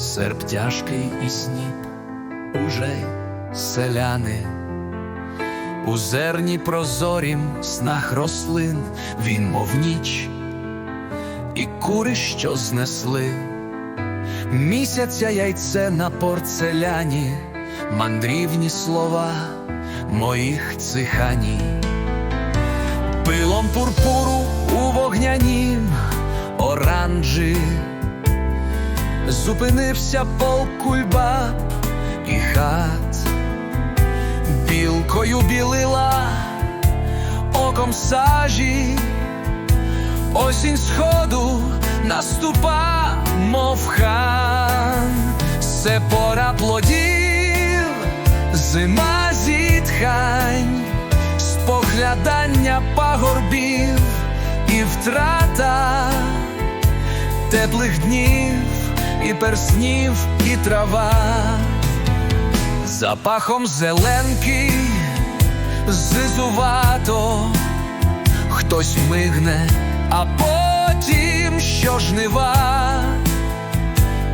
серп тяжкий і сніп, уже селяни, у зерні прозорім снах рослин, він, мов ніч, і кури, що знесли, місяця яйце на порцеляні, мандрівні слова моїх циханій, пилом пурпуру у вогнянім оранжі. Зупинився полк кульбаб і хат, білкою білила оком сажі, осінь сходу наступа, мов хан, це пора плодів, зима зітхань, споглядання пагорбів і втрата теплих днів і перснів, і трава, запахом зеленки, зизувато, хтось мигне, а потім що жнива,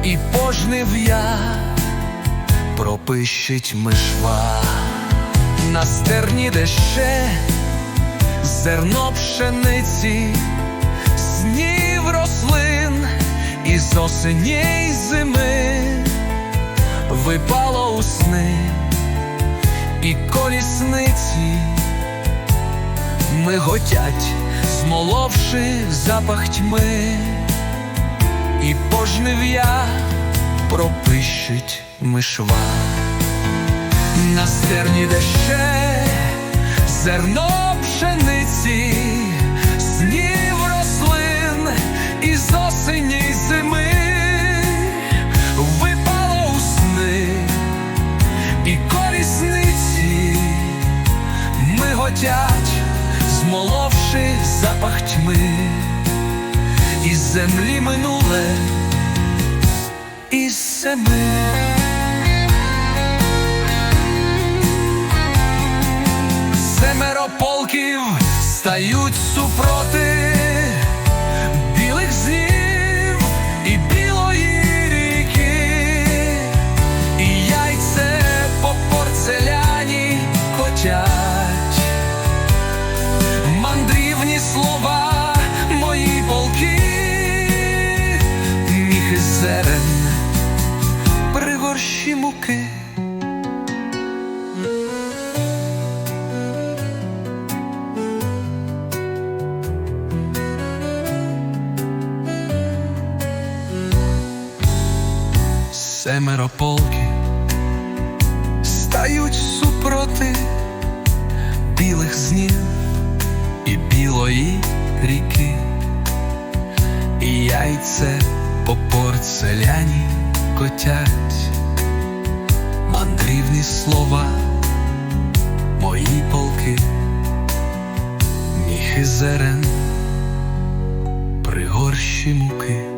і пожнив'я пропищить мишва. На стерні деще зерно пшениці, рослин із осені й зими випало у сни і колісниці миготять, змоловши запах тьми, і пожнив'я пропищить мишва. На стерні деще зерно пшениці, миготять, змоловши запах тьми, із землі минуле із семи. Семеро полків стають супроти пригорщі муки. Семеро полки стають супроти білих знів і білої ріки, і яйце по порцеляні котять, мандрівні слова, мої полки, міхи зерен, пригорщі муки.